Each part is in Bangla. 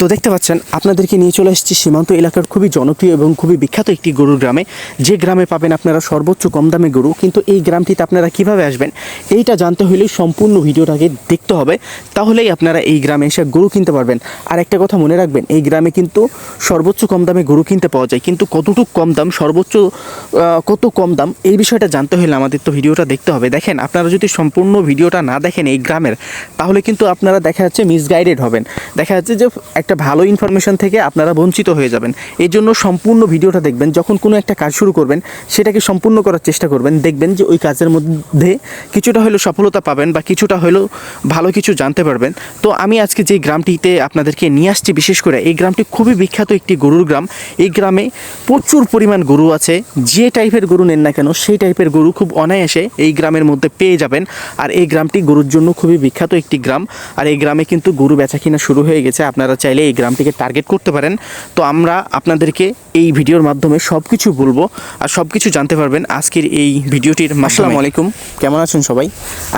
তো দেখতে পাচ্ছেন, আপনাদেরকে নিয়ে চলে এসেছি সীমান্ত এলাকার খুবই জনপ্রিয় এবং খুবই বিখ্যাত একটি গরুর গ্রামে। যে গ্রামে পাবেন আপনারা সর্বোচ্চ কম দামে গরু, কিন্তু এই গ্রামটিতে আপনারা কীভাবে আসবেন, এইটা জানতে হলে সম্পূর্ণ ভিডিওটাকে দেখতে হবে। তাহলেই আপনারা এই গ্রামে এসে গরু কিনতে পারবেন। আর একটা কথা মনে রাখবেন, এই গ্রামে কিন্তু সর্বোচ্চ কম দামে গরু কিনতে পাওয়া যায়, কিন্তু কতটুকু কম দাম, সর্বোচ্চ কত কম দাম, এই বিষয়টা জানতে হলে আমাদের তো ভিডিওটা দেখতে হবে। দেখেন, আপনারা যদি সম্পূর্ণ ভিডিওটা না দেখেন এই গ্রামের, তাহলে কিন্তু আপনারা দেখা যাচ্ছে মিসগাইডেড হবেন। দেখা যাচ্ছে যে ভালো ইনফরমেশন থেকে আপনারা বঞ্চিত হয়ে যাবেন। এই জন্য সম্পূর্ণ ভিডিওটা দেখবেন, যখন কোনো একটা কাজ শুরু করবেন, সেটাকে সম্পূর্ণ করার চেষ্টা করবেন, দেখবেন যে ওই কাজের মধ্যে কিছুটা হলেও সফলতা পাবেন বা কিছুটা হলেও ভালো কিছু জানতে পারবেন। তো আমি আজকে যে গ্রামটিতে আপনাদেরকে নিয়ে আসছি, বিশেষ করে এই গ্রামটি খুবই বিখ্যাত একটি গরুর গ্রাম। এই গ্রামে প্রচুর পরিমাণ গরু আছে, যে টাইপের গরু নেন না কেন, সেই টাইপের গরু খুব অনায়াসে এই গ্রামের মধ্যে পেয়ে যাবেন। আর এই গ্রামটি গরুর জন্য খুবই বিখ্যাত একটি গ্রাম। আর এই গ্রামে কিন্তু গরু বেচা কিনা শুরু হয়ে গেছে, আপনারা চাইলে এই গ্রামটিকে টার্গেট করতে পারেন। তো আমরা আপনাদেরকে এই ভিডিওর মাধ্যমে সব কিছু বলব আর সব কিছু জানতে পারবেন আজকের এই ভিডিওটির আসসালামু আলাইকুম। কেমন আছেন সবাই?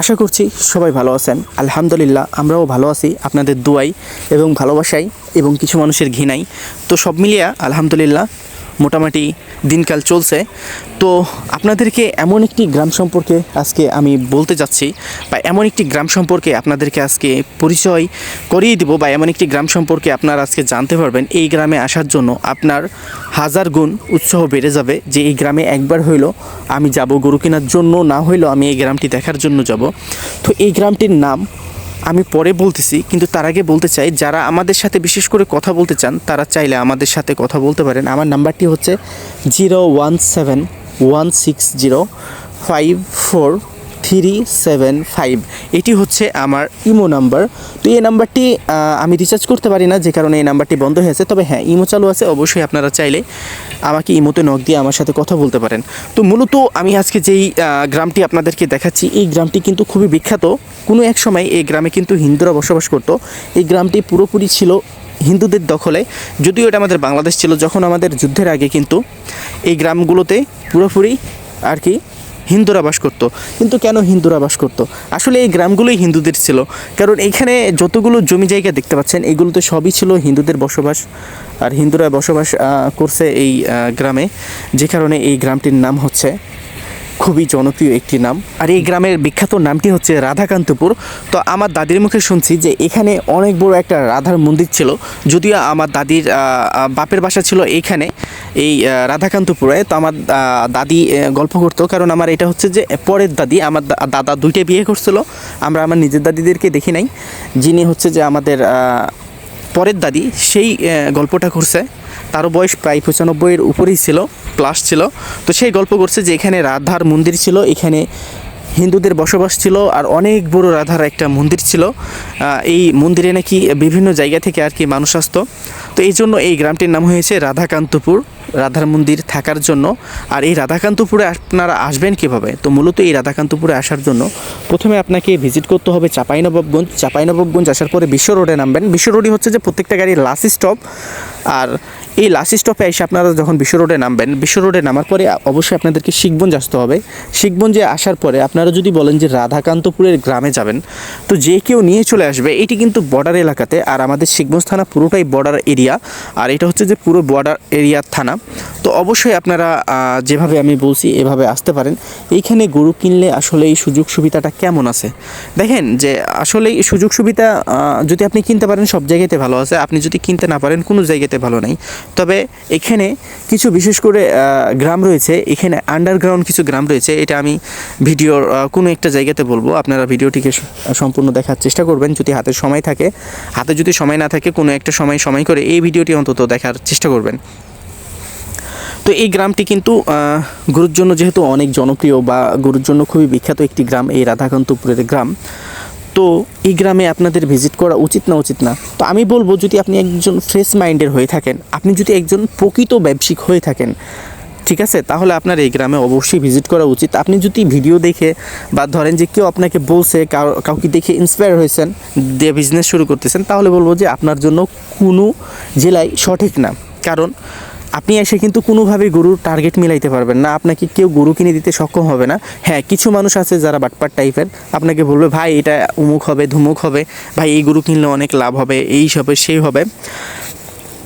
আশা করছি সবাই ভালো আছেন। আলহামদুলিল্লাহ, আমরাও ভালো আছি। আপনাদের দোয়াই এবং ভালোবাসাই এবং কিছু মানুষের ঘৃণাই। তো সব মিলিয়া আলহামদুলিল্লাহ মোটামুটি দিনকাল চলছে। তো আপনাদেরকে এমন একটি গ্রাম সম্পর্কে আজকে আমি বলতে যাচ্ছি বা এমন একটি গ্রাম সম্পর্কে আপনাদেরকে আজকে পরিচয় করিয়ে দিব বা এমন একটি গ্রাম সম্পর্কে আপনারা আজকে জানতে পারবেন। এই গ্রামে আসার জন্য আপনার হাজার গুণ উৎসাহ বেড়ে যাবে যে এই গ্রামে একবার হইল আমি যাব, গরু কেনার জন্য না হইলেও আমি এই গ্রামটি দেখার জন্য যাব। তো এই গ্রামটির নাম আমি পরে বলতেছি, কিন্তু তার আগে বলতে চাই, যারা আমাদের সাথে বিশেষ করে কথা বলতে চান, তারা চাইলে আমাদের সাথে কথা বলতে পারেন। আমার নাম্বারটি হচ্ছে zero one seven one six zero five four three seven five এটি হচ্ছে আমার ইমো নাম্বার। তো এই নাম্বারটি আমি রিচার্জ করতে পারি না, যে কারণে এই নাম্বারটি বন্ধ হয়েছে। তবে হ্যাঁ ইমো চালু আছে, অবশ্যই আপনারা চাইলে আমাকে ইমোতে নক দিয়ে আমার সাথে কথা বলতে পারেন। তো মূলত আমি আজকে যেই গ্রামটি আপনাদেরকে দেখাচ্ছি, এই গ্রামটি কিন্তু খুবই বিখ্যাত। কোনো এক সময় এই গ্রামে কিন্তু হিন্দুরা বসবাস করত। এই গ্রামটি পুরোপুরি ছিল হিন্দুদের দখলে। যদিও এটা আমাদের বাংলাদেশ ছিল, যখন আমাদের যুদ্ধের আগে কিন্তু এই গ্রামগুলোতে পুরোপুরি আর কি হিন্দুরা বাস করতো। কিন্তু কেন হিন্দুরা বাস করতো? আসলে এই গ্রামগুলোই হিন্দুদের ছিল। কারণ এখানে যতগুলো জমি জায়গা দেখতে পাচ্ছেন, এগুলোতে সবই ছিল হিন্দুদের বসবাস। আর হিন্দুরা বসবাস করছে এই গ্রামে। যে কারণে এই গ্রামটির নাম হচ্ছে খুবই জনপ্রিয় একটি নাম। আর এই গ্রামের বিখ্যাত নামটি হচ্ছে রাধাকান্তপুর। তো আমার দাদির মুখে শুনছি যে এখানে অনেক বড় একটা রাধার মন্দির ছিল। যদিও আমার দাদির বাপের বাসা ছিল এইখানে, এই রাধাকান্তপুরে। তো আমার দাদি গল্প করতো। কারণ আমার এটা হচ্ছে যে পরের দাদি, আমার দাদা দুইটা বিয়ে করছিল। আমরা আমার নিজের দাদিদেরকে দেখি নাই। যিনি হচ্ছে যে আমাদের পরের দাদি, সেই গল্পটা করছে। তারও বয়স প্রায় পঁচানব্বইয়ের উপরেই ছিল প্লাস ছিল। তো সেই গল্প করছে যে এখানে রাধার মন্দির ছিল, এখানে হিন্দুদের বসবাস ছিল আর অনেক বড় রাধার একটা মন্দির ছিল। এই মন্দিরে নাকি বিভিন্ন জায়গা থেকে আর কি মানুষ আসতো। তো এই জন্য এই গ্রামটির নাম হয়েছে রাধাকান্তপুর, রাধার মন্দির থাকার জন্য। আর এই রাধাকান্তপুরে আপনারা আসবেন কীভাবে? তো মূলত এই রাধাকান্তপুরে আসার জন্য প্রথমে আপনাকে ভিজিট করতে হবে চাঁপাইনবাবগঞ্জ। চাঁপাইনবাবগঞ্জ আসার পরে বিশ্ব রোডে নামবেন। বিশ্ব রোডই হচ্ছে যে প্রত্যেকটা গাড়ির লাস্ট স্টপ। আর এই লাস্ট স্টপে এসে আপনারা যখন বিশ্ব রোডে নামবেন, বিশ্ব রোডে নামার পরে অবশ্যই আপনাদেরকে শিখগঞ্জ আসতে হবে। শিখগঞ্জে আসার পরে আপনারা যদি বলেন যে রাধাকান্তপুরের গ্রামে যাবেন, তো যে কেউ নিয়ে চলে আসবে, এটি কিন্তু বর্ডার এলাকাতে, আর আমাদের শিখগঞ্জ থানা পুরোটাই বর্ডার এরিয়া আর এটা হচ্ছে যে পুরো বর্ডার এরিয়ার থানা। তো অবশ্যই আপনারা যেভাবে আমি বলছি, এভাবে আসতে পারেন। এইখানে গরু কিনলে আসলে এই সুযোগ সুবিধাটা কেমন আছে? দেখেন যে আসলে এই সুযোগ সুবিধা যদি আপনি কিনতে পারেন, সব জায়গাতে ভালো আছে। আপনি যদি কিনতে না পারেন, কোনো জায়গাতে ভালো নাই। তবে এখানে কিছু বিশেষ করে গ্রাম রয়েছে। এখানে আন্ডারগ্রাউন্ড কিছু গ্রাম রয়েছে। এটা আমি ভিডিওর কোনো একটা জায়গাতে বলব। আপনারা ভিডিওটিকে সম্পূর্ণ দেখার চেষ্টা করবেন যদি হাতে সময় থাকে। হাতে যদি সময় না থাকে, কোনো একটা সময় সময় করে এই ভিডিওটি অন্তত দেখার চেষ্টা করবেন। তো এই গ্রামটি কিন্তু গরুর জন্য যেহেতু অনেক জনপ্রিয় বা গরুর জন্য খুবই বিখ্যাত একটি গ্রাম, এই রাধাকান্তপুরের গ্রাম। তো এই গ্রামে আপনাদের ভিজিট করা উচিত না উচিত না? তো আমি বলব যদি আপনি একজন ফ্রেশ মাইন্ডের হয়ে থাকেন, আপনি যদি একজন প্রকৃত ব্যবসায়িক হয়ে থাকেন, ঠিক আছে? তাহলে আপনার এই গ্রামে অবশ্যই ভিজিট করা উচিত। আপনি যদি ভিডিও দেখে বা ধরেন যে কেউ আপনাকে বলছে, কাউ- কাউকে দেখে ইন্সপায়ার হয়েছেন, দিয়ে বিজনেস শুরু করতেছেন, তাহলে বলব যে আপনার জন্য কোনো জেলায় সঠিক না। কারণ আপনি এসে কিন্তু কোনোভাবেই গরুর টার্গেট মিলাইতে পারবেন না। আপনাকে কেউ গরু কিনে দিতে সক্ষম হবে না। হ্যাঁ কিছু মানুষ আছে যারা বাটপার টাইপের। আপনাকে বলবে, ভাই, এটা উমুক হবে, ধুমুক হবে। ভাই, এই গরু কিনলে অনেক লাভ হবে, এই হবে সেই হবে।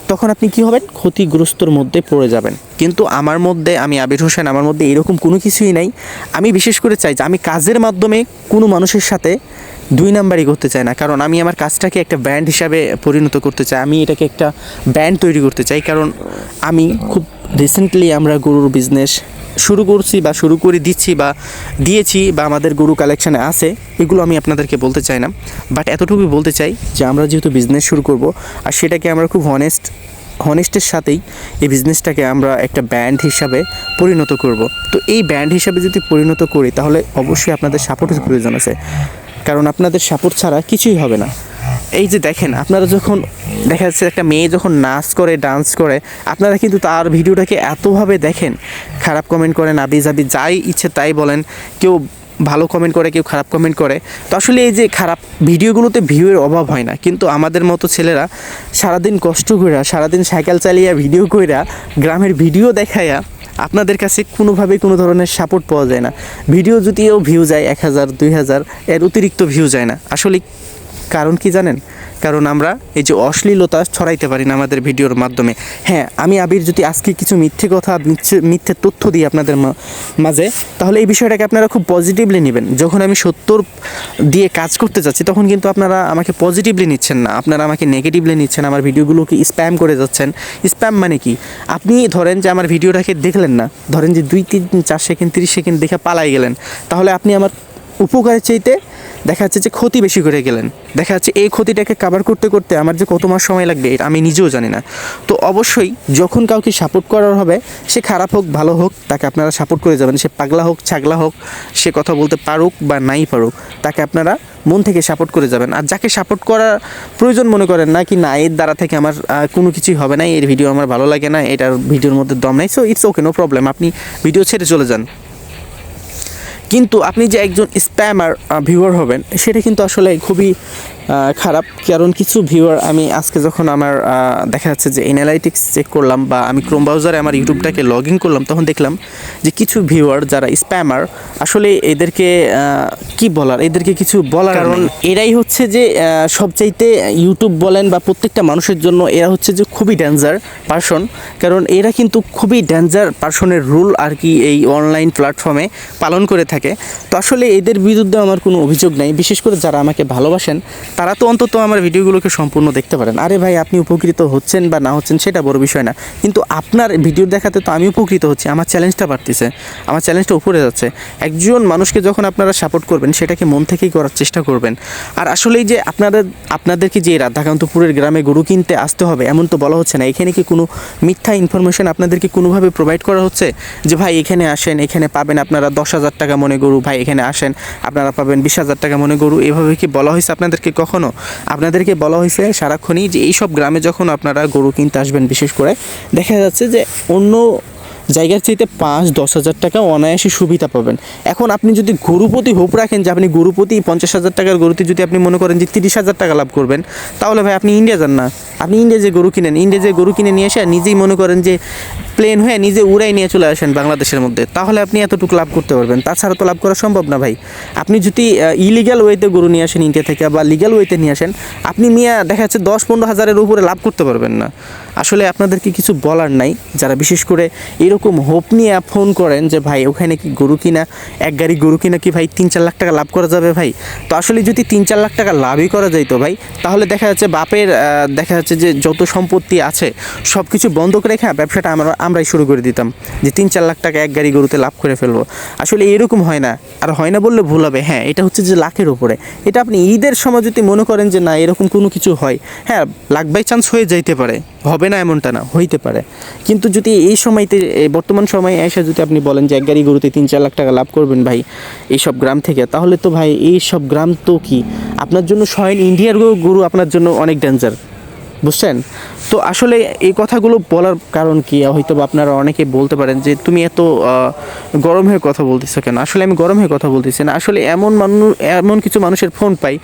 তখন আপনি কি হবেন? ক্ষতিগ্রস্তর মধ্যে পড়ে যাবেন। কিন্তু আমার মধ্যে, আমি আবির হোসেন, আমার মধ্যে এরকম কোনো কিছুই নাই। আমি বিশেষ করে চাই যে, আমি কাজের মাধ্যমে কোনো মানুষের সাথে দুই নাম্বারই করতে চাই না। কারণ আমি আমার কাজটাকে একটা ব্র্যান্ড হিসাবে পরিণত করতে চাই, আমি এটাকে একটা ব্র্যান্ড তৈরি করতে চাই। কারণ আমি খুব রিসেন্টলি আমরা গরুর বিজনেস শুরু করছি বা শুরু করে দিচ্ছি বা দিয়েছি বা আমাদের গরু কালেকশানে আছে, এগুলো আমি আপনাদেরকে বলতে চাই না। বাট এতটুকুই বলতে চাই যে আমরা যেহেতু বিজনেস শুরু করব, আর সেটাকে আমরা খুব হনেস্ট হনেস্টের সাথেই এই বিজনেসটাকে আমরা একটা ব্যান্ড হিসাবে পরিণত করব। তো এই ব্যান্ড হিসাবে যদি পরিণত করি, তাহলে অবশ্যই আপনাদের সাপোর্টের প্রয়োজন আছে। কারণ আপনাদের সাপোর্ট ছাড়া কিছুই হবে না। এই যে দেখেন, আপনারা যখন দেখা যাচ্ছে একটা মেয়ে যখন নাচ করে ডান্স করে, আপনারা কিন্তু তার ভিডিওটাকে এতভাবে দেখেন, খারাপ কমেন্ট করেন আবি জাবি যাই ইচ্ছে তাই বলেন, কেউ ভালো কমেন্ট করে, কেউ খারাপ কমেন্ট করে। তো আসলে এই যে খারাপ ভিডিওগুলোতে ভিউয়ের অভাব হয় না। কিন্তু আমাদের মতো ছেলেরা সারাদিন কষ্ট কইরা, সারাদিন সাইকেল চালিয়ে ভিডিও কইরা, গ্রামের ভিডিও দেখাইয়া আপনাদের কাছে কোনোভাবেই কোনো ধরনের সাপোর্ট পাওয়া যায় না। ভিডিও যদিও ভিউ যায় এক হাজার, দুই হাজার, এর অতিরিক্ত ভিউ যায় না। আসলে কারণ কি জানেন? কারণ আমরা এই যে অশ্লীলতা ছড়াইতে পারি না আমাদের ভিডিওর মাধ্যমে। হ্যাঁ আমি আবির যদি আজকে কিছু মিথ্যে কথা, মিথ্যে তথ্য দিই আপনাদের মাঝে, তাহলে এই বিষয়টাকে আপনারা খুব পজিটিভলি নেবেন। যখন আমি সত্তর দিয়ে কাজ করতে যাচ্ছি, তখন কিন্তু আপনারা আমাকে পজিটিভলি নিচ্ছেন না। আপনারা আমাকে নেগেটিভলি নিচ্ছেন, আমার ভিডিওগুলোকে স্প্যাম করে যাচ্ছেন। স্প্যাম মানে কি? আপনি ধরেন যে আমার ভিডিওটাকে দেখলেন না, ধরেন যে দুই তিন, চার সেকেন্ড, তিরিশ সেকেন্ড দেখে পালাই গেলেন, তাহলে আপনি আমার উপকারের চাইতে দেখা যাচ্ছে যে ক্ষতি বেশি করে গেলেন। দেখা যাচ্ছে এই ক্ষতিটাকে কাভার করতে করতে আমার যে কত মাস সময় লাগবে, এটা আমি নিজেও জানি না। তো অবশ্যই যখন কাউকে সাপোর্ট করার হবে, সে খারাপ হোক, ভালো হোক, তাকে আপনারা সাপোর্ট করে যাবেন। সে পাগলা হোক, ছাগলা হোক, সে কথা বলতে পারুক বা নাই পারুক, তাকে আপনারা মন থেকে সাপোর্ট করে যাবেন। আর যাকে সাপোর্ট করার প্রয়োজন মনে করেন না কি, না, এর দ্বারা থেকে আমার কোনো কিছুই হবে না, এর ভিডিও আমার ভালো লাগে না, এটার ভিডিওর মধ্যে দম নাই so it's okay no problem আপনি ভিডিও ছেড়ে চলে যান। কিন্তু আপনি যে একজন স্প্যামার ভিউয়ার হবেন সেটা কিন্তু আসলে খুবই খারাপ। কারণ কিছু ভিউয়ার আমি আজকে যখন আমার দেখা যাচ্ছে যে এনালাইটিক্স চেক করলাম বা আমি ক্রোম ব্রাউজারে আমার ইউটিউবটাকে লগ ইন করলাম তখন দেখলাম যে কিছু ভিউয়ার যারা স্প্যামার আসলে এদেরকে কি বলার? এদেরকে কিছু বলার কারণ এরাই হচ্ছে যে সবচাইতে ইউটিউব বলেন বা প্রত্যেকটা মানুষের জন্য এরা হচ্ছে যে খুবই ডেঞ্জার পার্সন কারণ এরা কিন্তু খুবই ডেঞ্জার পার্সনের রুল আর কি এই অনলাইন প্ল্যাটফর্মে পালন করে থাকে। তো আসলে এদের বিরুদ্ধে আমার কোনো অভিযোগ নাই। বিশেষ করে যারা আমাকে ভালোবাসেন তারা তো অন্তত আমার ভিডিওগুলোকে সম্পূর্ণ দেখতে পারেন। আরে ভাই, আপনি উপকৃত হচ্ছেন বা না হচ্ছেন সেটা বড় বিষয় না। কিন্তু আপনার ভিডিও দেখাতে তো আমি উপকৃত হচ্ছি, আমার চ্যালেঞ্জটা বাড়তেছে, আমার চ্যালেঞ্জটা উপরে যাচ্ছে। একজন মানুষকে যখন আপনারা সাপোর্ট করবেন, সেটাকে মন থেকেই করার চেষ্টা করবেন। আর আসলেই যে আপনাদের, আপনাদেরকে যে রাধাকান্তপুরের গ্রামে গরু কিনতে আসতে হবে, এমন তো বলা হচ্ছে না। এখানে কি কোনো মিথ্যা ইনফরমেশন আপনাদেরকে কোনোভাবে প্রোভাইড করা হচ্ছে? যে ভাই, এখানে আসেন, এখানে পাবেন আপনারা দশ হাজার টাকা মনে গরু, ভাই, এখানে আসেন, আপনারা পাবেন বিশ হাজার টাকা মনে গরু, এভাবে কি বলা হয়েছে আপনাদেরকে কখনো আপনাদেরকে বলা হয়েছে সারাক্ষণই যে এইসব গ্রামে যখন আপনারা গরু কিনতে আসবেন বিশেষ করে, দেখা যাচ্ছে যে অন্য জায়গার চাইতে পাঁচ, দশ হাজার টাকা অনায়াসে সুবিধা পাবেন। এখন আপনি যদি গরুপতি হোপ রাখেন যে আপনি গরুপতি, পঞ্চাশ হাজার টাকার গরুতে যদি আপনি মনে করেন যে তিরিশ হাজার টাকা লাভ করবেন, তাহলে ভাই আপনি ইন্ডিয়া যান না। আপনি ইন্ডিয়া যে গরু কিনেন, ইন্ডিয়া যে গরু কিনে নিয়ে এসে নিজেই মনে করেন যে প্লেন হয়ে নিজে উড়াই নিয়ে চলে আসেন বাংলাদেশের মধ্যে, তাহলে আপনি এতটুকু লাভ করতে পারবেন। তাছাড়া তো লাভ করা সম্ভব না ভাই। আপনি যদি ইলিগাল ওয়েতে গরু নিয়ে আসেন ইন্ডিয়া থেকে বা লিগাল ওয়েতে নিয়ে আসেন, আপনি নিয়ে দেখা যাচ্ছে দশ, পনেরো হাজারের উপরে লাভ করতে পারবেন না। আসলে আপনাদেরকে কিছু বলার নাই, যারা বিশেষ করে এরকম হোপ নিয়ে ফোন করেন যে, ভাই, ওখানে কি গরু কিনা? এক গাড়ি গরু কিনা কি ভাই তিন চার লাখ টাকা লাভ করা যাবে ভাই? তো আসলে যদি তিন চার লাখ টাকা লাভই করা যাইতো ভাই, তাহলে দেখা যাচ্ছে বাপের দেখা যাচ্ছে যে যত সম্পত্তি আছে সব কিছু বন্ধক রেখে ব্যবসাটা আমরা, আমরাই শুরু করে দিতাম যে তিন চার লাখ টাকা এক গাড়ি গরুতে লাভ করে ফেলব। আসলে এরকম হয় না। আর হয় না বললে ভুল হবে। হ্যাঁ এটা হচ্ছে যে লাখের উপরে। এটা আপনি ঈদের সময় যদি মনে করেন যে, না, এরকম কোনো কিছু হয়। হ্যাঁ লাখ বাই চান্স হয়ে যাইতে পারে। হবে না এমনটা না, হইতে পারে। কিন্তু যদি এই সময়তে এই বর্তমান সময়ে এসে যদি আপনি বলেন যে এক গাড়ি গরুতে তিন, চার লাখ টাকা লাভ করবেন ভাই এইসব গ্রাম থেকে, তাহলে তো ভাই এই সব গ্রাম তো কি? আপনার জন্য স্বয়ং ইন্ডিয়ার গরু- গরু আপনার জন্য অনেক ডেঞ্জার বুঝছেন? তো আসলে এই কথাগুলো বলার কারণ কি? হয়তো আপনারা অনেকে বলতে পারেন যে, তুমি এত গরম হয়ে কথা বলতেছো কেন? আসলে আমি গরম হয়ে কথা বলতেছি না। আসলে এমন মানুষ এমন কিছু মানুষের ফোন পাই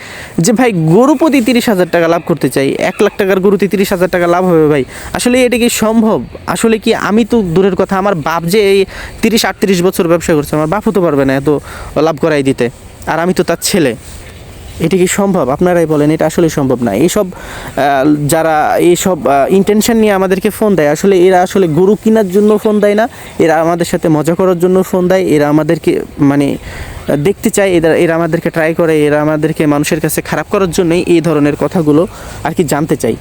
যে, ভাই, গরু প্রতি তিরিশ হাজার টাকা লাভ করতে চাই। এক লাখ টাকার গরুতে তিরিশ হাজার টাকা লাভ হবে ভাই। আসলে এটা কি সম্ভব? আসলে কি আমি তো দূরের কথা, আমার বাপ যে এই তিরিশ আটত্রিশ বছর ব্যবসা করছে, আমার বাপ হতে পারবে না এত লাভ করাই দিতে। আর আমি তো তার ছেলে। এটা কি সম্ভব? আপনারাই বলেন, এটা আসলে সম্ভব না। এইসব যারা এইসব ইন্টেনশন নিয়ে আমাদেরকে ফোন দেয়, আসলে এরা আসলে গরু কেনার জন্য ফোন দেয় না। এরা আমাদের সাথে মজা করার জন্য ফোন দেয়। এরা আমাদেরকে মানে দেখতে চায়। এরা এরা আমাদেরকে ট্রাই করে। এরা আমাদেরকে মানুষের কাছে খারাপ করার জন্যই এই ধরনের কথাগুলো আর কি জানতে চাই।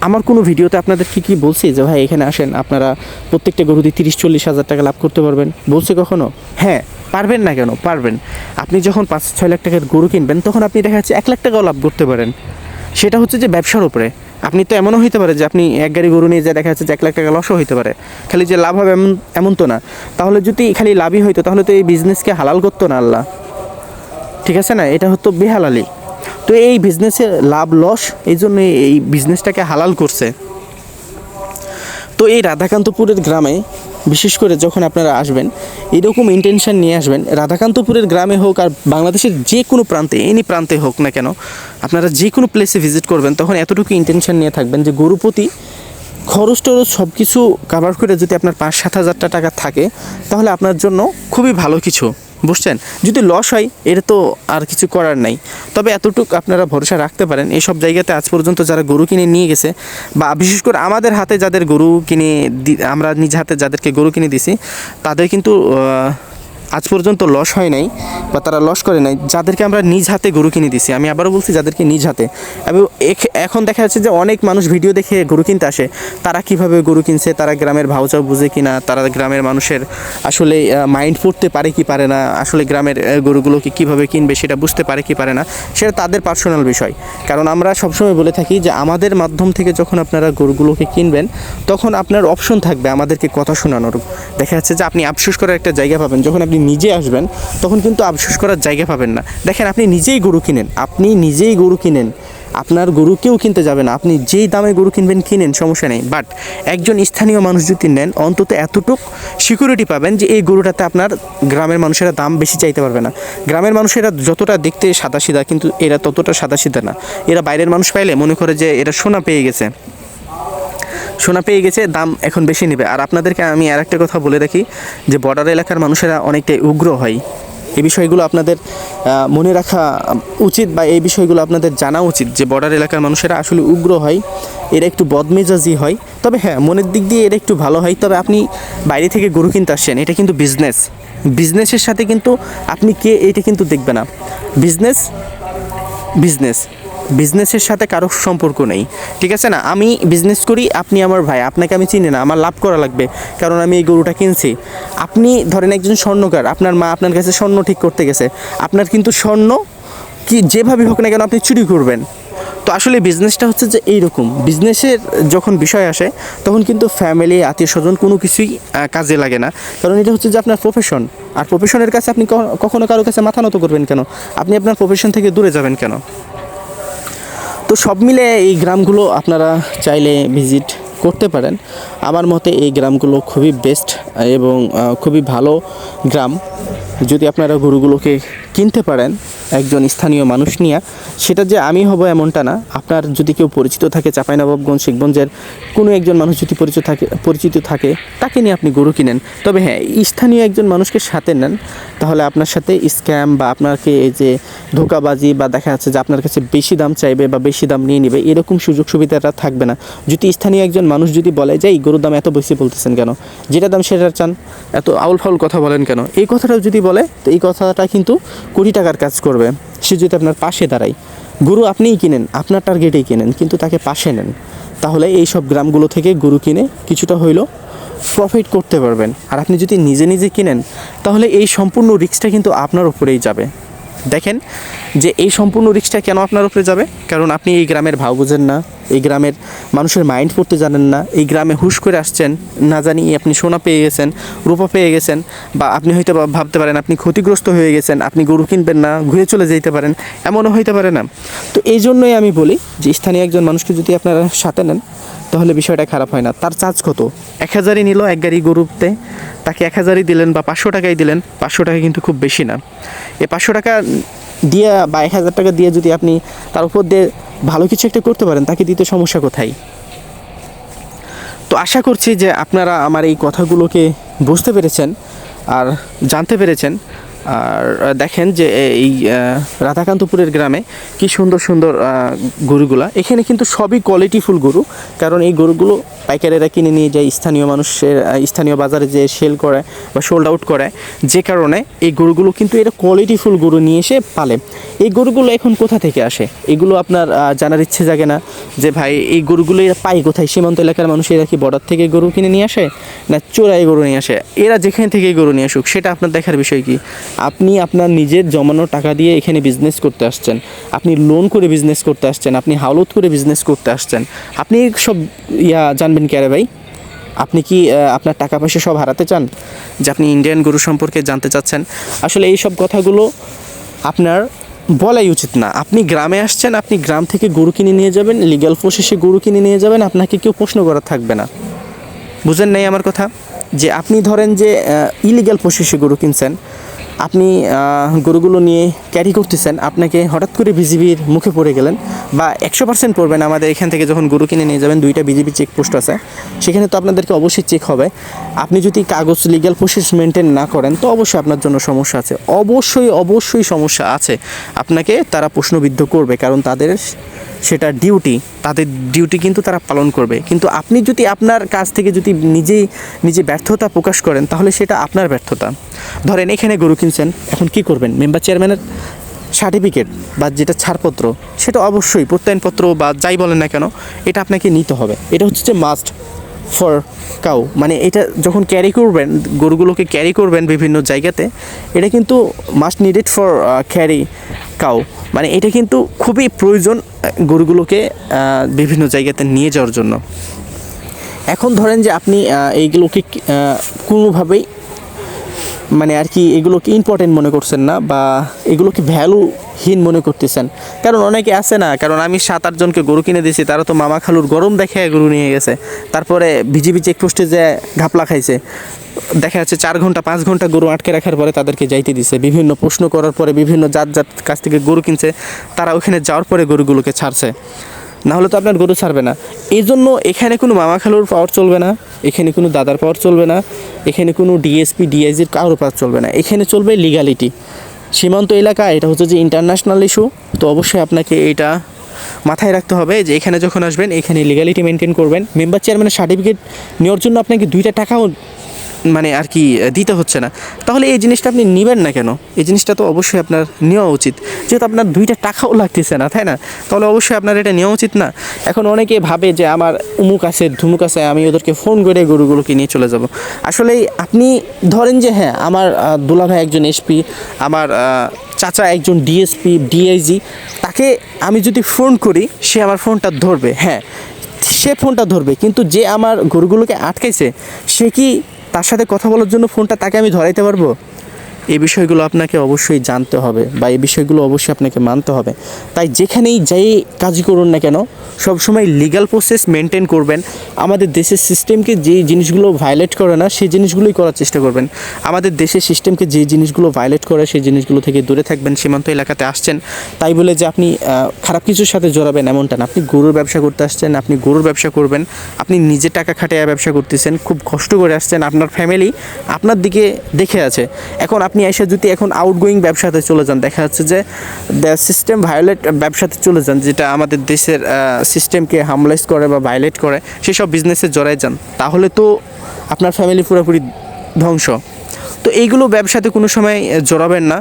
আমার কোনো ভিডিওতে আপনাদের কি বলছি যে, ভাই, এখানে আসেন, আপনারা প্রত্যেকটা গরু দিয়ে তিরিশ, চল্লিশ হাজার টাকা লাভ করতে পারবেন? বলছে কখনো? হ্যাঁ পারবেন না কেন? পারবেন। আপনি যখন পাঁচ, ছয় লাখ টাকার গরু কিনবেন, তখন আপনি দেখা যাচ্ছে এক লাখ টাকাও লাভ করতে পারেন। সেটা হচ্ছে যে ব্যবসার উপরে। আপনি তো এমনও হইতে পারে যে, আপনি এক গাড়ি গরু নিয়ে যে দেখা যাচ্ছে যে এক লাখ টাকা লসও হতে পারে। খালি যে লাভ হবে এমন এমন তো না। তাহলে যদি খালি লাভই হইতো, তাহলে তো এই বিজনেসকে হালাল করতো না আল্লাহ। ঠিক আছে না? এটা হতো বেহালালি। তো এই বিজনেসে লাভ লস এই জন্য এই বিজনেসটাকে হালাল করছে। তো এই রাধাকান্তপুরের গ্রামে, বিশেষ করে যখন আপনারা আসবেন, এরকম ইন্টেনশন নিয়ে আসবেন, রাধাকান্তপুরের গ্রামে হোক আর বাংলাদেশের যে কোনো প্রান্তে এনি প্রান্তে হোক না কেন, আপনারা যে কোনো প্লেসে ভিজিট করবেন, তখন এতটুকু ইন্টেনশন নিয়ে থাকবেন যে গরুপতি, খরচ টরচ সব কিছু কাভার করে যদি আপনার পাঁচ সাত হাজারটা টাকা থাকে, তাহলে আপনার জন্য খুবই ভালো কিছু। বুঝছেন? যদি লস হয় এটা তো আর কিছু করার নাই। তবে এতটুকু আপনারা ভরসা রাখতে পারেন এইসব জায়গাতে আজ পর্যন্ত যারা গরু কিনে নিয়ে গেছে, বা বিশেষ করে আমাদের হাতে যাদের গরু কিনে আমরা নিজ হাতে যাদেরকে গরু কিনে দিছি, তাদের কিন্তু আজ পর্যন্ত লস হয় নাই বা তারা লস করে নাই। যাদেরকে আমরা নিজ হাতে গরু কিনে দিছি, আমি আবারও বলছি যাদেরকে নিজ হাতে। এবং এখ- এখন দেখা যাচ্ছে যে অনেক মানুষ ভিডিও দেখে গরু কিনতে আসে। তারা কীভাবে গরু কিনছে, তারা গ্রামের ভাউচাও বুঝে কিনা, তারা গ্রামের মানুষের আসলে মাইন্ড পড়তে পারে কি পারে না, আসলে গ্রামের গরুগুলোকে কীভাবে কিনবে সেটা বুঝতে পারে কি পারে না, সেটা তাদের পার্সোনাল বিষয়। কারণ আমরা সবসময় বলে থাকি যে আমাদের মাধ্যম থেকে যখন আপনারা গরুগুলোকে কিনবেন, তখন আপনার অপশন থাকবে আমাদেরকে কথা শোনানোর। দেখা যাচ্ছে যে আপনি আফসোস করার একটা জায়গা পাবেন। যখন আপনি নিজে আসবেন, তখন কিন্তু আফসোস করার জায়গা পাবেন না। দেখেন, আপনি নিজেই গরু কিনেন, আপনি নিজেই গরু কিনেন, আপনার গরু কেউ কিনতে যাবে না, আপনি যেই দামে গরু কিনবেন কিনেন, সমস্যা নেই। বাট একজন স্থানীয় মানুষ যদি নেন, অন্তত এতটুক সিকিউরিটি পাবেন যে এই গরুটাতে আপনার গ্রামের মানুষেরা দাম বেশি চাইতে পারবে না। গ্রামের মানুষেরা যতটা দেখতে সাদাসিধা, কিন্তু এরা ততটা সাদাসিধা না। এরা বাইরের মানুষ পাইলে মনে করে যে এরা সোনা পেয়ে গেছে। সোনা পেয়ে গেছে, দাম এখন বেশি নেবে। আর আপনাদেরকে আমি আর একটা কথা বলে রাখি যে বর্ডার এলাকার মানুষেরা অনেকটাই উগ্র হয়। এই বিষয়গুলো আপনাদের মনে রাখা উচিত বা এই বিষয়গুলো আপনাদের জানা উচিত যে বর্ডার এলাকার মানুষেরা আসলে উগ্র হয়, এরা একটু বদমেজাজি হয়। তবে হ্যাঁ মনের দিক দিয়ে এরা একটু ভালো হয়। তবে আপনি বাইরে থেকে গরু কিনতে আসছেন, এটা কিন্তু বিজনেস বিজনেসের সাথে কিন্তু আপনি কে, এটা কিন্তু দেখবে না। বিজনেস বিজনেস বিজনেসের সাথে কারও সম্পর্ক নেই। ঠিক আছে না? আমি বিজনেস করি, আপনি আমার ভাই। আপনাকে আমি চিনি না, আমার লাভ করা লাগবে, কারণ আমি এই গরুটা কিনছি। আপনি ধরেন একজন স্বর্ণকার, আপনার মা আপনার কাছে স্বর্ণ ঠিক করতে গেছে। আপনার কিন্তু স্বর্ণ কি যেভাবে হোক না কেন আপনি চুরি করবেন। তো আসলে বিজনেসটা হচ্ছে যে এইরকম। বিজনেসের যখন বিষয় আসে, তখন কিন্তু ফ্যামিলি আত্মীয় স্বজন কোনো কিছুই কাজে লাগে না। কারণ এটা হচ্ছে যে আপনার প্রফেশন আর প্রফেশনের কাছে আপনি কখনো কারও কাছে মাথা নত করবেন কেন? আপনি আপনার প্রফেশন থেকে দূরে যাবেন কেন? তো সব মিলে এই গ্রামগুলো আপনারা চাইলে ভিজিট করতে পারেন। আমার মতে এই গ্রামগুলো খুবই বেস্ট এবং খুবই ভালো গ্রাম। যদি আপনারা গরুগুলোকে কিনতে পারেন একজন স্থানীয় মানুষ নিয়ে, সেটা যে আমি হব এমনটা না। আপনার যদি কেউ পরিচিত থাকে, চাঁপাইনবাবগঞ্জ, শেখগঞ্জের কোনো একজন মানুষ যদি পরিচিত থাকে পরিচিত থাকে, তাকে নিয়ে আপনি গরু কিনেন। তবে হ্যাঁ স্থানীয় একজন মানুষকে সাথে নেন, তাহলে আপনার সাথে স্ক্যাম বা আপনাকে এই যে ধোকাবাজি বা দেখা যাচ্ছে যে আপনার কাছে বেশি দাম চাইবে বা বেশি দাম নিয়ে নেবে, এরকম সুযোগ সুবিধাটা থাকবে না। যদি স্থানীয় একজন মানুষ যদি বলে যে, এই গরুর দাম এত বেশি বলতেছেন কেন? যেটা দাম সেটা চান? এত আউল ফাউল কথা বলেন কেন? এই কথাটাও যদি বলে, তো এই কথাটা কিন্তু কোটি টাকার কাজ করবে। সে যদি আপনার পাশে দাঁড়ায়, গরু আপনিই কিনেন, আপনার টার্গেটেই কিনেন, কিন্তু তাকে পাশে নেন, তাহলে এই সব গ্রামগুলো থেকে গরু কিনে কিছুটা হইলেও প্রফিট করতে পারবেন। আর আপনি যদি নিজে নিজে কিনেন, তাহলে এই সম্পূর্ণ রিক্সটা কিন্তু আপনার উপরেই যাবে। দেখেন যে এই সম্পূর্ণ রিস্কটা কেন আপনার উপরে যাবে? কারণ আপনি এই গ্রামের ভাও বোঝেন না, এই গ্রামের মানুষের মাইন্ড পড়তে জানেন না, এই গ্রামে হুশ করে আসছেন, না জানি আপনি সোনা পেয়ে গেছেন, রূপা পেয়ে গেছেন, বা আপনি হয়তো ভাবতে পারেন আপনি ক্ষতিগ্রস্ত হয়ে গেছেন, আপনি গরু কিনবেন না, ঘুরে চলে যেতে পারেন, এমনও হইতে পারে না। তো এই জন্যই আমি বলি যে স্থানীয় একজন মানুষকে যদি আপনারা সাথে নেন তাহলে বিষয়টা খারাপ হয় না। তার চার্জ কত? এক হাজারই নিল এক গাড়ি গরুতে। তাকে এক হাজারই দিলেন বা পাঁচশো টাকাই দিলেন, পাঁচশো টাকা কিন্তু খুব বেশি না। এ পাঁচশো টাকা দিয়ে বা এক হাজার টাকা দিয়ে যদি আপনি তার উপর দিয়ে ভালো কিছু একটা করতে পারেন, তাকে দিতে সমস্যা কোথায়? তো আশা করছি যে আপনারা আমার এই কথাগুলোকে বুঝতে পেরেছেন আর জানতে পেরেছেন। আর দেখেন যে এই রাধাকান্তপুরের গ্রামে কি সুন্দর সুন্দর গরুগুলা। এখানে কিন্তু সবই কোয়ালিটিফুল গরু, কারণ এই গরুগুলো পাইকারেরা কিনে নিয়ে যায়, স্থানীয় মানুষের স্থানীয় বাজারে যে সেল করে বা সোল্ড আউট করে যে কারণে এই গরুগুলো কিন্তু এরা কোয়ালিটিফুল গরু নিয়ে এসে পালে। এই গরুগুলো এখন কোথা থেকে আসে? এগুলো আপনার জানার ইচ্ছে জাগে না যে ভাই, এই গরুগুলো এরা পায় কোথায়? সীমান্ত এলাকার মানুষ এরা কি বর্ডার থেকে গরু কিনে নিয়ে আসে, না চোরাই গরু নিয়ে আসে? এরা যেখান থেকে গরু নিয়ে আসুক, সেটা আপনার দেখার বিষয় কি? আপনি আপনার নিজের জমানো টাকা দিয়ে এখানে বিজনেস করতে আসছেন। আপনি লোন করে বিজনেস করতে আসছেন, আপনি হাওলত করে বিজনেস করতে আসছেন। আপনি সব, ইয়া, জানবেন কে ভাই? আপনি কি আপনার টাকা পয়সা সব হারাতে চান? যে আপনি ইন্ডিয়ান গরু সম্পর্কে জানতে চাচ্ছেন। আসলে এই সব কথাগুলো আপনার বলাই উচিত না। আপনি গ্রামে আসছেন, আপনি গ্রাম থেকে গরু কিনে নিয়ে যাবেন লিগ্যাল প্রসেসে গরু কিনে নিয়ে যাবেন, আপনাকে কেউ প্রশ্ন করা থাকবে না। বুঝেন নাই আমার কথা? যে আপনি ধরেন যে ইলিগ্যাল প্রসেসে গরু কিনছেন আপনি গরুগুলো নিয়ে ক্যারি করতেছেন, আপনাকে হঠাৎ করে বিজিবির মুখে পড়ে গেলেন বা একশো পার্সেন্ট পড়বেন আমাদের এখান থেকে যখন গরু কিনে নিয়ে যাবেন, দুইটা বিজিবি চেকপোস্ট আছে। সেখানে তো আপনাদেরকে অবশ্যই চেক হবে। আপনি যদি কাগজ লিগ্যাল প্রসেস মেনটেন না করেন, তো অবশ্যই আপনার জন্য সমস্যা আছে। অবশ্যই অবশ্যই সমস্যা আছে। আপনাকে তারা প্রশ্নবিদ্ধ করবে, কারণ তাদের সেটা ডিউটি তাদের ডিউটি কিন্তু তারা পালন করবে। কিন্তু আপনি যদি আপনার কাছ থেকে যদি নিজেই, নিজে ব্যর্থতা প্রকাশ করেন, তাহলে সেটা আপনার ব্যর্থতা। ধরেন এখানে গরু কিনছেন এখন কি করবেন? মেম্বার চেয়ারম্যানের সার্টিফিকেট বা যেটা ছাড়পত্র, সেটা অবশ্যই প্রত্যয়নপত্র বা যাই বলেন না কেন, এটা আপনাকে নিতে হবে। এটা হচ্ছে যে মাস্ট ফর কাউ মানে এটা যখন ক্যারি করবেন, গরুগুলোকে ক্যারি করবেন বিভিন্ন জায়গাতে, এটা কিন্তু must needed for carry cow মানে এটা কিন্তু খুবই প্রয়োজন গরুগুলোকে বিভিন্ন জায়গাতে নিয়ে যাওয়ার জন্য। এখন ধরেন যে আপনি এইগুলোকে কোনোভাবেই মানে আর কি এগুলোকে ইম্পর্টেন্ট মনে করছেন না বা এগুলোকে ভ্যালুহীন মনে করতেছেন। কারণ অনেকে আছে না, কারণ আমি সাত আটজনকে গরু কিনে দিয়েছি, তারা তো মামা খালুর গরম দেখে গরু নিয়ে গেছে। তারপরে বিজিবি চেকপোস্টে যে ঘাপলা খাইছে, দেখা যাচ্ছে চার ঘণ্টা, পাঁচ ঘণ্টা গরু আটকে রাখার পরে তাদেরকে যাইতে দিছে। বিভিন্ন প্রশ্ন করার পরে বিভিন্ন জাত জাত কাছ থেকে গরু কিনছে, তারা ওখানে যাওয়ার পরে গরুগুলোকে ছাড়ছে। না হলে তো আপনার গরু ছাড়বে না। এই জন্য এখানে কোনো মামা খালুর পাওয়ার চলবে না, এখানে কোনো দাদার পাওয়ার চলবে না, এখানে কোনো ডিএসপি ডিআইজির কারোর পাওয়ার চলবে না। এখানে চলবে লিগালিটি সীমান্ত এলাকা, এটা হচ্ছে যে ইন্টারন্যাশনাল ইস্যু তো অবশ্যই আপনাকে এটা মাথায় রাখতে হবে যে এখানে যখন আসবেন, এখানে লিগালিটি মেনটেন করবেন। মেম্বার চেয়ারম্যানের সার্টিফিকেট নেওয়ার জন্য আপনাকে দুইটা টাকাও মানে আর কি দিতে হচ্ছে না। তাহলে এই জিনিসটা আপনি নেবেন না কেন? এই জিনিসটা তো অবশ্যই আপনার নেওয়া উচিত। যেহেতু আপনার দুইটা টাকাও লাগতেছে না, তাই না? তাহলে অবশ্যই আপনার এটা নেওয়া উচিত না। এখন অনেকে ভাবে যে আমার উমুক আছে, ধুমুক আছে, আমি ওদেরকে ফোন করে গরুগুলোকে নিয়ে চলে যাব। আসলে আপনি ধরেন যে হ্যাঁ আমার দুলাভাই একজন এসপি আমার চাচা একজন ডিএসপি ডিআইজি তাকে আমি যদি ফোন করি, সে আমার ফোনটা ধরবে। হ্যাঁ সে ফোনটা ধরবে, কিন্তু যে আমার গরুগুলোকে আটকাইছে, সে কি তার সাথে কথা বলার জন্য ফোনটা তাকে আমি ধরাইতে পারব? এই বিষয়গুলো আপনাকে অবশ্যই জানতে হবে বা এই বিষয়গুলো অবশ্যই আপনাকে মানতে হবে। তাই যেখানেই যাই কাজই করুন না কেন, সবসময় লিগ্যাল প্রসেস মেনটেন করবেন। আমাদের দেশের সিস্টেমকে যে জিনিসগুলো ভায়োলেট করে না, সেই জিনিসগুলোই করার চেষ্টা করবেন। আমাদের দেশের সিস্টেমকে যে জিনিসগুলো ভায়োলেট করে, সেই জিনিসগুলো থেকে দূরে থাকবেন। সীমান্ত এলাকাতে আসছেন। তাই বলে যে আপনি খারাপ কিছুর সাথে জড়াবেন এমনটা না। আপনি গরুর ব্যবসা করতে আসছেন, আপনি গরুর ব্যবসা করবেন। আপনি নিজে টাকা খাটিয়ে ব্যবসা করতেছেন, খুব কষ্ট করে আসছেন। আপনার ফ্যামিলি আপনার দিকে দেখে আছে। এখন আপনি এসে যদি এখন আউটগোয়িং ব্যবসাতে চলে যান, দেখা যাচ্ছে যে দ্য সিস্টেম ভায়োলেট ব্যবসাতে চলে যান, যেটা আমাদের দেশের সিস্টেমকে হামলাইজ করে বা ভায়োলেট করে, সেসব বিজনেসে জড়ায় যান, তাহলে তো আপনার ফ্যামিলি পুরোপুরি ধ্বংস। তো এইগুলো ব্যবসাতে কোনো সময় জড়াবেন না।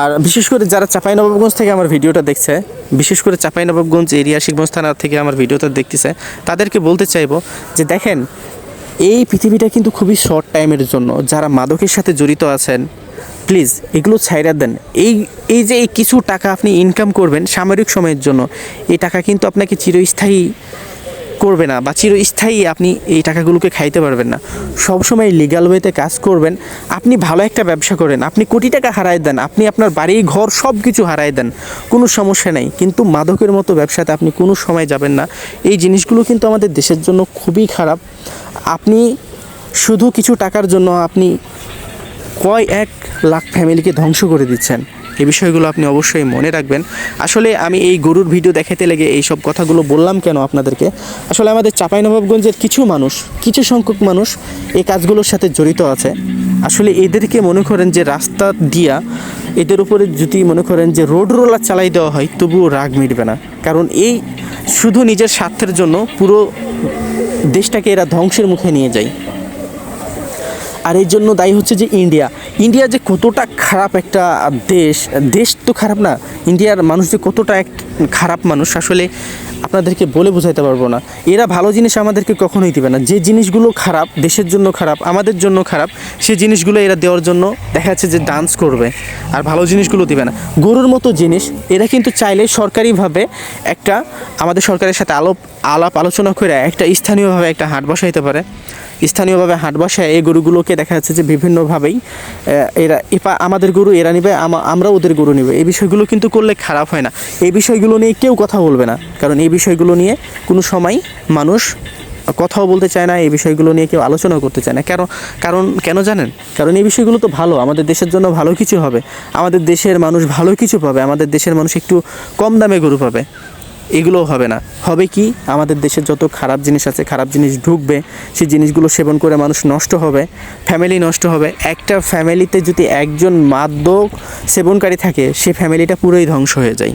আর বিশেষ করে যারা চাঁপাইনবাবগঞ্জ থেকে আমার ভিডিওটা দেখছে, বিশেষ করে চাঁপাইনবাবগঞ্জ এরিয়া শিবগঞ্জ থানা থেকে আমার ভিডিওটা দেখতেছে, তাদেরকে বলতে চাইব যে দেখেন এই পৃথিবীটা কিন্তু খুবই শর্ট টাইমের জন্য। যারা মাদকের সাথে জড়িত আছেন প্লিজ এগুলো ছাইরা দেন। এই এই যে এই কিছু টাকা আপনি ইনকাম করবেন সামরিক সময়ের জন্য, এই টাকা কিন্তু আপনাকে চিরস্থায়ী করবে না বা চিরস্থায়ী আপনি এই টাকাগুলোকে খাইতে পারবেন না। সবসময় লিগাল ওয়েতে কাজ করবেন। আপনি ভালো একটা ব্যবসা করেন, আপনি কোটি টাকা হারায় দেন, আপনি আপনার বাড়ি, ঘর সব কিছু হারায় দেন, কোনো সমস্যা নেই। কিন্তু মাদকের মতো ব্যবসাতে আপনি কোনো সময় যাবেন না। এই জিনিসগুলো কিন্তু আমাদের দেশের জন্য খুবই খারাপ। আপনি শুধু কিছু টাকার জন্য আপনি কয় এক লাখ ফ্যামিলিকে ধ্বংস করে দিচ্ছেন? এই বিষয়গুলো আপনি অবশ্যই মনে রাখবেন। আসলে আমি এই গরুর ভিডিও দেখাতে লেগে এই সব কথাগুলো বললাম কেন আপনাদেরকে? আসলে আমাদের চাঁপাইনবাবগঞ্জের কিছু মানুষ, কিছু সংখ্যক মানুষ এই কাজগুলোর সাথে জড়িত আছে। আসলে এদেরকে মনে করেন যে রাস্তা দিয়া এদের উপরে যদি মনে করেন যে রোড রোলার চালাই দেওয়া হয়, তবুও রাগ মিটবে না। কারণ এই শুধু নিজের স্বার্থের জন্য পুরো দেশটাকে এরা ধ্বংসের মুখে নিয়ে যায়। আর এর জন্য দায়ী হচ্ছে যে ইন্ডিয়া। ইন্ডিয়া যে কতটা খারাপ একটা দেশ দেশ তো খারাপ না, ইন্ডিয়ার মানুষ যে কতটা এক খারাপ মানুষ, আসলে আপনাদেরকে বলে বোঝাইতে পারব না। এরা ভালো জিনিস আমাদেরকে কখনোই দিবে না। যে জিনিসগুলো খারাপ, দেশের জন্য খারাপ, আমাদের জন্য খারাপ সেই জিনিসগুলো এরা দেওয়ার জন্য দেখা যাচ্ছে যে ডান্স করবে। আর ভালো জিনিসগুলো দিবে না। গরুর মতো জিনিস, এরা কিন্তু চাইলে সরকারিভাবে একটা আমাদের সরকারের সাথে আলাপ আলাপ আলোচনা করে একটা স্থানীয়ভাবে একটা হাট বসাইতে পারে। স্থানীয়ভাবে হাট বসায় এই গরুগুলোকে দেখা যাচ্ছে যে বিভিন্নভাবেই এরা, এপা, আমাদের গরু এরা নিবে, আমা- আমরা ওদের গরু নিবে। এই বিষয়গুলো কিন্তু করলে খারাপ হয় না। এই বিষয়গুলো নিয়ে কেউ কথা বলবে না। কারণ এই বিষয়গুলো নিয়ে কোনো সময় মানুষ কথাও বলতে চায় না, এই বিষয়গুলো নিয়ে কেউ আলোচনা করতে চায় না। কেন, কারণ, কেন জানেন? কারণ এই বিষয়গুলো তো ভালো, আমাদের দেশের জন্য ভালো কিছু হবে। আমাদের দেশের মানুষ ভালো কিছু পাবে, আমাদের দেশের মানুষ একটু কম দামে গরু পাবে। এগুলো হবে না। হবে কি? আমাদের দেশের যত খারাপ জিনিস আছে, খারাপ জিনিস ঢুকবে, সেই জিনিসগুলো সেবন করে মানুষ নষ্ট হবে ফ্যামিলি নষ্ট হবে। একটা ফ্যামিলিতে যদি একজন মাদক সেবনকারী থাকে, সে ফ্যামিলিটা পুরোই ধ্বংস হয়ে যায়।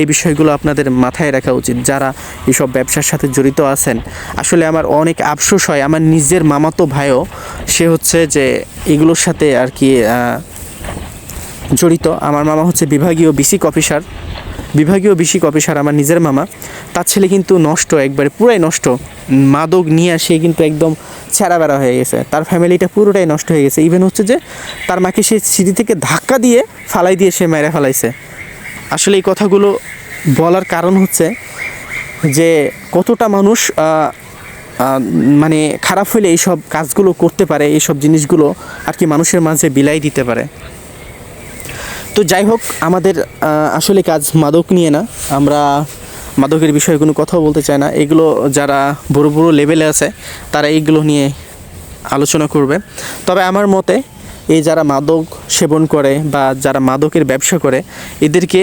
এই বিষয়গুলো আপনাদের মাথায় রাখা উচিত। যারা এইসব ব্যবসার সাথে জড়িত আছেন, আসলে আমার অনেক আফসোস হয়। আমার নিজের মামাতো ভাইও, সে হচ্ছে যে এগুলোর সাথে আর কি জড়িত। আমার মামা হচ্ছে বিভাগীয় বিসিক অফিসার বিভাগীয় বিসিক অফিসার আমার নিজের মামা। তার ছেলে কিন্তু নষ্ট, একবারে পুরাই নষ্ট। মাদক নিয়ে সে কিন্তু একদম ছেঁড়া বেড়া হয়ে গেছে। তার ফ্যামিলিটা পুরোটাই নষ্ট হয়ে গেছে। ইভেন হচ্ছে যে তার মাকে সে সিঁড়ি থেকে ধাক্কা দিয়ে, ফালাই দিয়ে সে মেরে ফেলাইছে। আসলে এই কথাগুলো বলার কারণ হচ্ছে যে কতটা মানুষ মানে খারাপ হলে এইসব কাজগুলো করতে পারে, এইসব জিনিসগুলো আর কি মানুষের মাঝে বিলাই দিতে পারে। তো যাই হোক, আমাদের আসলে কাজ মাদক নিয়ে না। আমরা মাদকের বিষয়ে কোনো কথাও বলতে চাই না। এগুলো যারা বড় বড় লেভেলে আছে, তারা এইগুলো নিয়ে আলোচনা করবে। তবে আমার মতে, এই যারা মাদক সেবন করে বা যারা মাদকের ব্যবসা করে, এদেরকে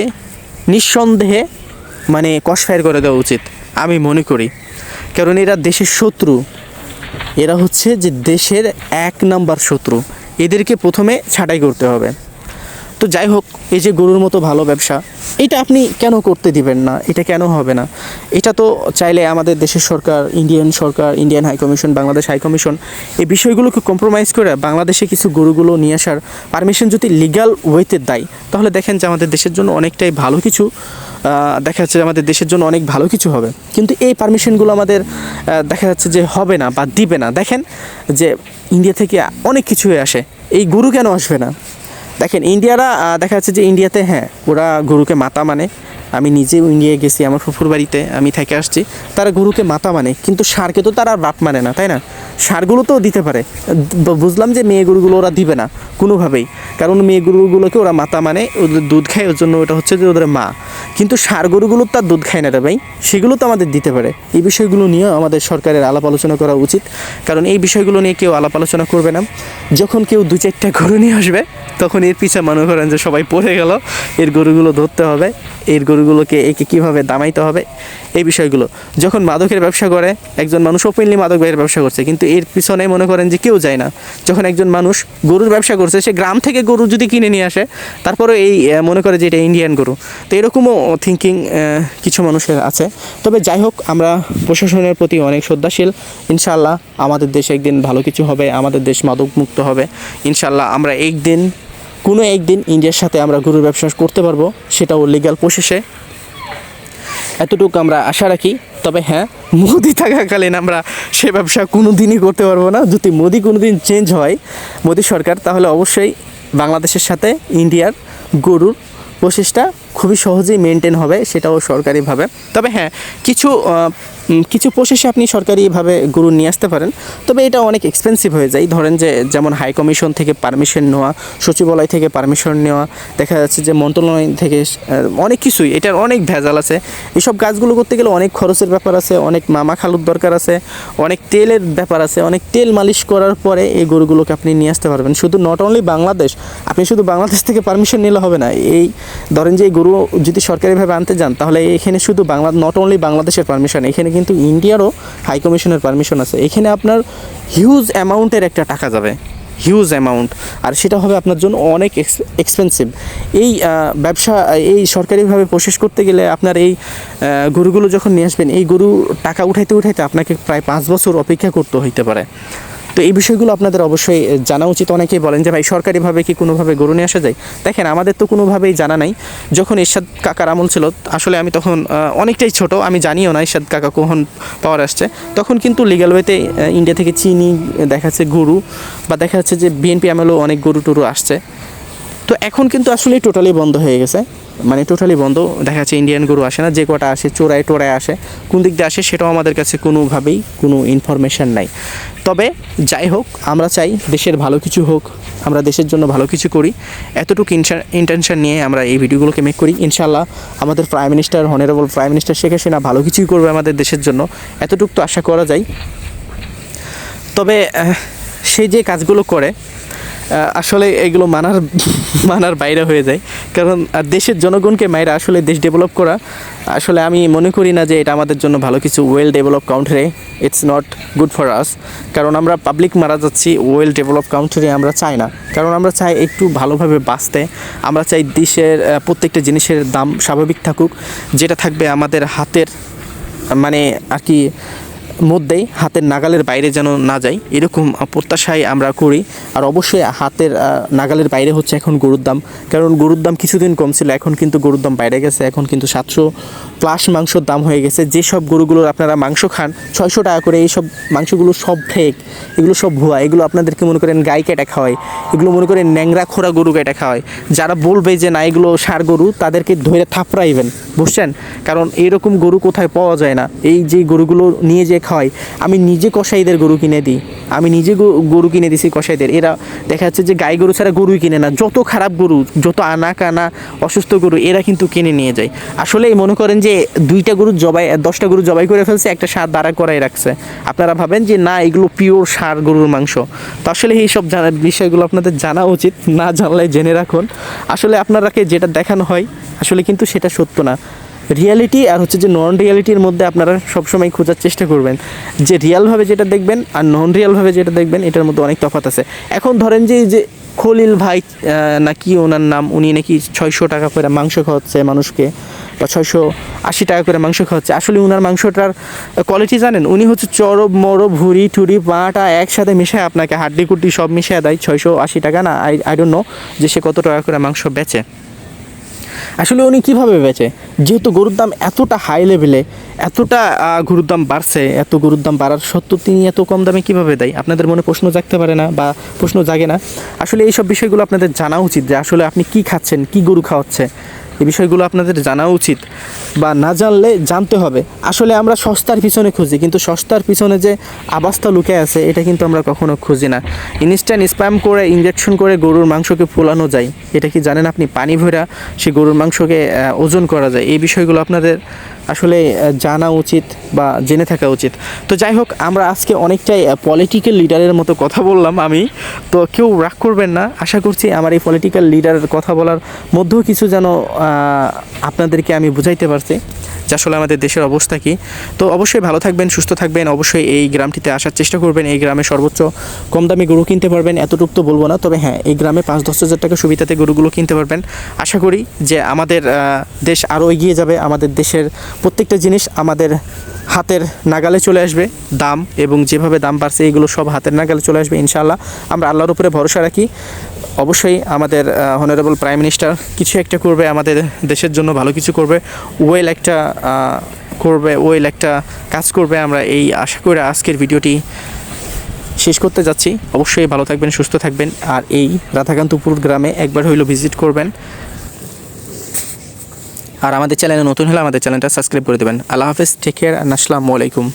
নিঃসন্দেহে মানে কসফায়ার করে দেওয়া উচিত, আমি মনে করি। কারণ এরা দেশের শত্রু। এরা হচ্ছে যে দেশের এক নাম্বার শত্রু। এদেরকে প্রথমে ছাঁটাই করতে হবে। তো যাই হোক, এই যে গরুর মতো ভালো ব্যবসা, এটা আপনি কেন করতে দিবেন না? এটা কেন হবে না? এটা তো চাইলে আমাদের দেশের সরকার ইন্ডিয়ান সরকার Indian high commission Bangladesh high commission এই বিষয়গুলোকে কম্প্রোমাইজ করে বাংলাদেশে কিছু গরুগুলো নিয়ে আসার পারমিশন যদি লিগ্যাল ওয়েতে দেয়, তাহলে দেখেন যে আমাদের দেশের জন্য অনেকটাই ভালো কিছু দেখা যাচ্ছে আমাদের দেশের জন্য অনেক ভালো কিছু হবে। কিন্তু এই পারমিশনগুলো আমাদের দেখা যাচ্ছে যে হবে না বা দিবে না। দেখেন যে ইন্ডিয়া থেকে অনেক কিছু হয়ে আসে। এই গরু কেন আসবে না? দেখেন, ইন্ডিয়ারা দেখা যাচ্ছে যে ইন্ডিয়াতে হ্যাঁ ওরা গরুকে মাতা মানে। আমি নিজেও ইন্ডিয়ায় গেছি, আমার ফুফুর বাড়িতে, আমি থেকে আসছি। তারা গরুকে মাতা মানে কিন্তু সারকে তো তারা বাপ মানে না, তাই না? সারগুলো তো দিতে পারে। বুঝলাম যে মেয়ে গরুগুলো ওরা দিবে না, কোনোভাবেই। কারণ মেয়ে গরুগুলোকে ওরা মাতা মানে ওদের দুধ খায়, ওর জন্য ওটা হচ্ছে যে ওদের মা। কিন্তু সার গরুগুলো তার দুধ খায় না রে ভাই, সেগুলো তো আমাদের দিতে পারে। এই বিষয়গুলো নিয়ে আমাদের সরকারের আলাপ আলোচনা করা উচিত, কারণ এই বিষয়গুলো নিয়ে কেউ আলাপ আলোচনা করবে না। যখন কেউ দু চারটা গরু নিয়ে আসবে, তখন এর পিছে মনে করেন যে সবাই পড়ে গেল, এর গরুগুলো ধরতে হবে, এর গরুগুলোকে একে কীভাবে দামাইতে হবে এই বিষয়গুলো। যখন মাদকের ব্যবসা করে, একজন মানুষ ওপেনলি মাদক বাইরের ব্যবসা করছে, কিন্তু এর পিছনে মনে করেন যে কেউ যায় না। যখন একজন মানুষ গরুর ব্যবসা করছে, সে গ্রাম থেকে গরু যদি কিনে নিয়ে আসে তারপরে এই মনে করে যে এটা ইন্ডিয়ান গরু। তো এরকমও থিঙ্কিং কিছু মানুষের আছে। তবে যাই হোক, আমরা প্রশাসনের প্রতি অনেক শ্রদ্ধাশীল। ইনশাল্লাহ আমাদের দেশে একদিন ভালো কিছু হবে, আমাদের দেশ মাদক মুক্ত হবে। ইনশাল্লাহ আমরা একদিন, কোনো একদিন ইন্ডিয়ার সাথে আমরা গরুর ব্যবসা করতে পারব, সেটাও লিগ্যাল প্রসেসে এতটুকু আমরা আশা রাখি। তবে হ্যাঁ মোদি থাকাকালীন আমরা সে ব্যবসা কোনো দিনই করতে পারব না। যদি মোদি কোনো দিন চেঞ্জ হয়, মোদি সরকার, তাহলে অবশ্যই বাংলাদেশের সাথে ইন্ডিয়ার গরুর প্রসেসটা খুবই সহজেই মেনটেন হবে, সেটাও সরকারিভাবে। তবে হ্যাঁ কিছু কিছু প্রসেসে আপনি সরকারিভাবে গরু নিয়ে আসতে পারেন। তবে এটা অনেক এক্সপেন্সিভ হয়ে যায়। ধরেন যে, যেমন হাই কমিশন থেকে পারমিশন নেওয়া, সচিবালয় থেকে পারমিশন নেওয়া, দেখা যাচ্ছে যে, মন্ত্রণালয় থেকে অনেক কিছুই, এটার অনেক ভেজাল আছে। এইসব কাজগুলো করতে গেলে অনেক খরচের ব্যাপার আছে, অনেক মামা খালুর দরকার আছে, অনেক তেলের ব্যাপার আছে, অনেক তেল মালিশ করার পরে এই গরুগুলোকে আপনি নিয়ে আসতে পারবেন। শুধু নট অনলি বাংলাদেশ, আপনি শুধু বাংলাদেশ থেকে পারমিশন নিলে হবে না। এই, ধরেন যে, এই গরু যদি সরকারিভাবে আনতে যান, তাহলে এখানে শুধু বাংলা নট অনলি বাংলাদেশের পারমিশন এখানে কিন্তু ইন্ডিয়ারও হাই কমিশনের পারমিশন আছে। এখানে আপনার হিউজ অ্যামাউন্টের একটা টাকা যাবে। হিউজ অ্যামাউন্ট আর সেটা হবে আপনার জন্য অনেক এক্সপেন্সিভ এই ব্যবসা, এই সরকারিভাবে প্রসেস করতে গেলে আপনার এই গরুগুলো যখন নিয়ে আসবেন, এই গরু টাকা উঠাইতে উঠাইতে আপনাকে প্রায় পাঁচ বছর অপেক্ষা করতে হইতে পারে। তো এই বিষয়গুলো আপনাদের অবশ্যই জানা উচিত। অনেকেই বলেন যে, ভাই, সরকারিভাবে কি কোনোভাবে গরু নিয়ে আসা যায়? দেখেন, আমাদের তো কোনোভাবেই জানা নাই। যখন এরশাদ কাকার আমল ছিল, আসলে আমি তখন অনেকটাই ছোট, আমি জানিও না এরশাদ কাকা কখন পাওয়ার আসছে। তখন কিন্তু লিগাল ওয়েতে ইন্ডিয়া থেকে চিনি দেখা যাচ্ছে গরু, বা দেখা যাচ্ছে যে বিএনপি আমলেও অনেক গরু টরু আসছে। তো এখন কিন্তু আসলে টোটালি বন্ধ হয়ে গেছে। মানে টোটালি বন্ধ। দেখা যাচ্ছে ইন্ডিয়ান গরু আসে না, যে কটা আসে, চোরায় টোরায় আসে, কোন দিক দিয়ে আসে সেটাও আমাদের কাছে কোনোভাবেই কোনো ইনফরমেশান নাই। তবে যাই হোক, আমরা চাই দেশের ভালো কিছু হোক, আমরা দেশের জন্য ভালো কিছু করি। এতটুকু ইন্টেনশন নিয়ে আমরা এই ভিডিওগুলোকে মেক করি। ইনশাল্লাহ আমাদের prime minister honourable prime minister Sheikh Hasina ভালো কিছুই করবে আমাদের দেশের জন্য। এতটুকু তো আশা করা যায়। তবে সে যে কাজগুলো করে আসলে এগুলো মানার মানার বাইরে হয়ে যায়। কারণ দেশের জনগণকে মায়েরা আসলে দেশ ডেভেলপ করা, আসলে আমি মনে করি না যে এটা আমাদের জন্য ভালো কিছু well develop country it's not good for us কারণ আমরা পাবলিক মারা যাচ্ছি ওয়েল ডেভেলপ কাউন্ট্রি আমরা চাই না। কারণ আমরা চাই একটু ভালোভাবে বাঁচতে। আমরা চাই দেশের প্রত্যেকটা জিনিসের দাম স্বাভাবিক থাকুক। যেটা থাকবে আমাদের হাতের মানে আর কি মধ্যেই হাতের নাগালের বাইরে যেন না যায় এরকম প্রত্যাশাই আমরা করি। আর অবশ্যই হাতের নাগালের বাইরে হচ্ছে এখন গরুর দাম। কারণ গরুর দাম কিছুদিন কম ছিল এখন কিন্তু গরুর দাম বাইরে গেছে। এখন কিন্তু সাতশো প্লাস মাংসর দাম হয়ে গেছে। যেসব গরুগুলোর আপনারা মাংস খান, ছয়শো টাকা করে এইসব মাংসগুলো সব ফেক এগুলো সব ভুয়া। এগুলো আপনাদেরকে মনে করেন গাই কেটে খাওয়ায়। এগুলো মনে করেন ন্যাংরা খোরা গরু কেটে খাওয়ায়। যারা বলবে যে না, এগুলো সার গরু, তাদেরকে ধরে থাপড়াইবেন, বুঝছেন? কারণ এরকম গরু কোথায় পাওয়া যায় না। এই যে গরুগুলো নিয়ে যে খাওয়াই আমি নিজে কসাইদের গরু কিনে দিই। আমি নিজে গরু কিনে দিছি কসাইদের। এরা দেখা যাচ্ছে যে গাই গরু ছাড়া গরুই কিনে না। যত খারাপ গরু, যত আনা কানা অসুস্থ গরু, এরা কিন্তু কিনে নিয়ে যায়। আসলে মনে করেন যে দুইটা গরু জবাই, দশটা গরু জবাই করে ফেলছে, একটা সার দাঁড়া করাই রাখছে। আপনারা ভাবেন যে না, এগুলো পিওর সার গরুর মাংস। তো আসলে এই সব জানা বিষয়গুলো আপনাদের জানা উচিত, না জানলে জেনে রাখুন। আসলে আপনারাকে যেটা দেখানো হয়, আসলে কিন্তু সেটা সত্য না। রিয়ালিটি আর হচ্ছে যে নন রিয়ালিটির মধ্যে আপনারা সবসময় খোঁজার চেষ্টা করবেন। যে রিয়ালভাবে যেটা দেখবেন আর নন রিয়ালভাবে যেটা দেখবেন, এটার মধ্যে অনেক তফাৎ আছে। এখন ধরেন যে যে খলিল ভাই নাকি ওনার নাম, উনি নাকি ছয়শো টাকা করে মাংস খাওয়াচ্ছে মানুষকে, বা ছয়শো আশি টাকা করে মাংস খাওয়াচ্ছে। আসলে উনার মাংসটার কোয়ালিটি জানেন? উনি হচ্ছে চরব মরব ভুড়ি টুরি পাটা একসাথে মিশায় আপনাকে হাড্ডি কুড্ডি সব মিশিয়ে দেয়। ছয়শো আশি টাকা না আই আই ডোন্ট নো যে সে কত টাকা করে মাংস বেচে। আসলে উনি কীভাবে বেচে? যেহেতু গরুর দাম এতটা হাই লেভেলে এতটা গরুর দাম বাড়ছে, এত গরুর দাম বাড়ার সত্ত্বেও তিনি এত কম দামে কীভাবে দেয়? আপনাদের মনে প্রশ্ন জাগতে পারে না বা প্রশ্ন জাগে না। আসলে এইসব বিষয়গুলো আপনাদের জানা উচিত যে আসলে আপনি কি খাচ্ছেন, কি গরু খাওয়াচ্ছে। এই বিষয়গুলো আপনাদের জানা উচিত বা না জানলে জানতে হবে। আসলে আমরা সস্তার পিছনে খুঁজি, কিন্তু সস্তার পিছনে যে আবাসটা লুকে আছে, এটা কিন্তু আমরা কখনো খুঁজি না। ইনস্ট্যান্ট স্প্যাম করে ইঞ্জেকশন করে গরুর মাংসকে ফোলানো যায়। এটা কি জানেন আপনি? পানি ভরা সে গরুর মাংসকে ওজন করা যায়। এই বিষয়গুলো আপনাদের আসলে জানা উচিত বা জেনে থাকা উচিত। তো যাই হোক, আমরা আজকে অনেকটাই পলিটিক্যাল লিডারের মতো কথা বললাম আমি। তো কেউ রাগ করবেন না। আশা করছি আমার এই পলিটিক্যাল লিডারের কথা বলার মধ্যেও কিছু যেন আপনাদেরকে আমি বুঝাইতে পারছি যে আসলে আমাদের দেশের অবস্থা কি। তো অবশ্যই ভালো থাকবেন, সুস্থ থাকবেন। অবশ্যই এই গ্রামটিতে আসার চেষ্টা করবেন। এই গ্রামে সর্বোচ্চ কম দামে গরু কিনতে পারবেন। এতটুকু তো বলব না, তবে হ্যাঁ এই গ্রামে পাঁচ দশ হাজার টাকা সুবিধাতে গরুগুলো কিনতে পারবেন। আশা করি যে আমাদের দেশ আরও এগিয়ে যাবে। আমাদের দেশের প্রত্যেকটা জিনিস আমাদের হাতের নাগালে চলে আসবে, দাম এবং যেভাবে দাম বাড়ছে এগুলো সব হাতের নাগালে চলে আসবে ইনশাআল্লাহ। আমরা আল্লাহর উপরে ভরসা রাখি। অবশ্যই আমাদের হনারেবল প্রাইম মিনিস্টার কিছু একটা করবে, আমাদের দেশের জন্য ভালো কিছু করবে ওয়েল একটা করবে ওয়েল একটা কাজ করবে। আমরা এই আশা করে আজকের ভিডিওটি শেষ করতে যাচ্ছি। অবশ্যই ভালো থাকবেন, সুস্থ থাকবেন। আর এই রাধাকান্তপুর গ্রামে একবার হইল ভিজিট করবেন। আর আমাদের চ্যানেলে নতুন হলে আমাদের চ্যানেলটা সাবস্ক্রাইব করে দেবেন। আল্লাহ হাফেজ টেক কেয়ার আসসালামু আলাইকুম।